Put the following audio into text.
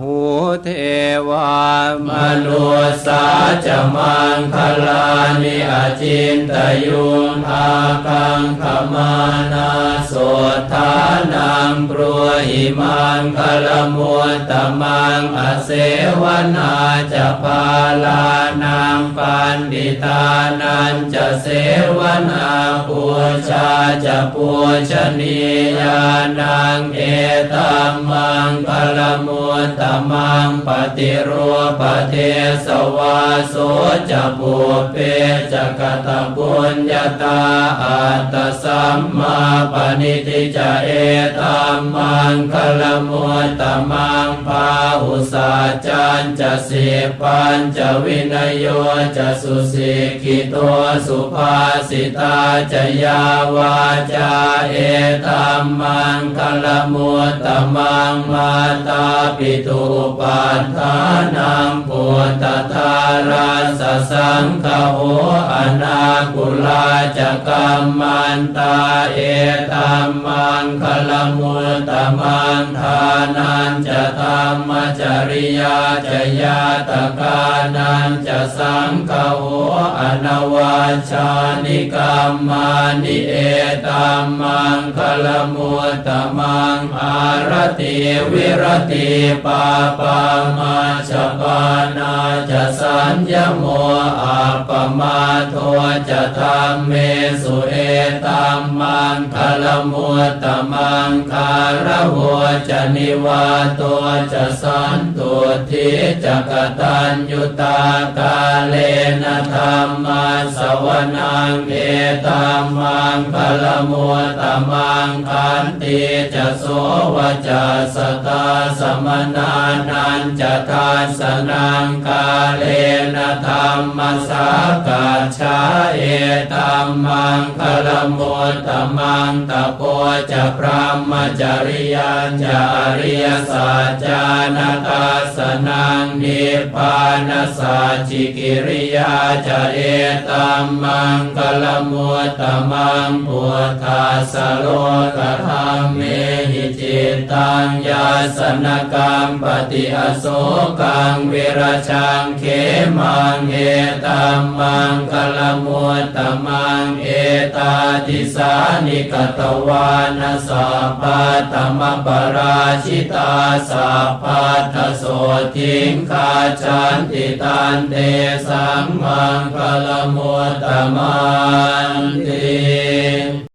หูเทวามนุสาจะมังคลานิอจินตยุงอาคังขมานาโสทานังปรุ วหิมังคลมุตตมังอเสวนาจะพาลานังปันดิตานันจะเสวนาปูชาจะปูชนียานังเอตัมมังคลมุตตมังปฏิรูปเทสวาโสจะปุเปจะกตปุญญาตาอัตสัมมาปณิทิจะเอตัมมังงคลมุตตมังปาอุสาจันจะเสปัญจะวินโยจะสุสิกิโตสุภาสิตาจะยาวาจาเอตัมมังคลมุตตมังมาตาปิตุปัฏฐานังปุตตทาราสสังฆโหอนาคุลาจะกัมมันตาเอตัมมังคลมุตตมังทานันจะธรรมจริยาจะยาตกานันจะสังฆโหอนวาชานิกรรมานิเอตัมมังคลมุตตมังอารติวิรติปาปามาชปานาจะสัญญโมอาปมาโทจะธรรมเมสุเอตัมมังคลมุตตมังคารหัวจะนิวาตัวจะสันตุทิจะกตัญยุตากาเลนะธรรมาสวนังเอตัมมังคลมุตตมังคันติจะโสวจะสตาสมนานันจะทานสนังกาเลนะธรรมสากาชาเอตัมมังคลมุตตมังตะโพจะพระมจริยญจาริยสัจจานตาสนังนิพพานสัจจิกิริยาจเอตัมมังกลมุตตมังปุทธาสโลกธรรมเม หิตังยาสนกรรมปฏิอโศกังเวรชังเขมังเอตัมมังคลมุตตมังเอตาติสานิกตวานาสัพพะธรรมปราชิตาสัพพัทโสทิงคาจันติตันเตสังมังคลมุตตมันติ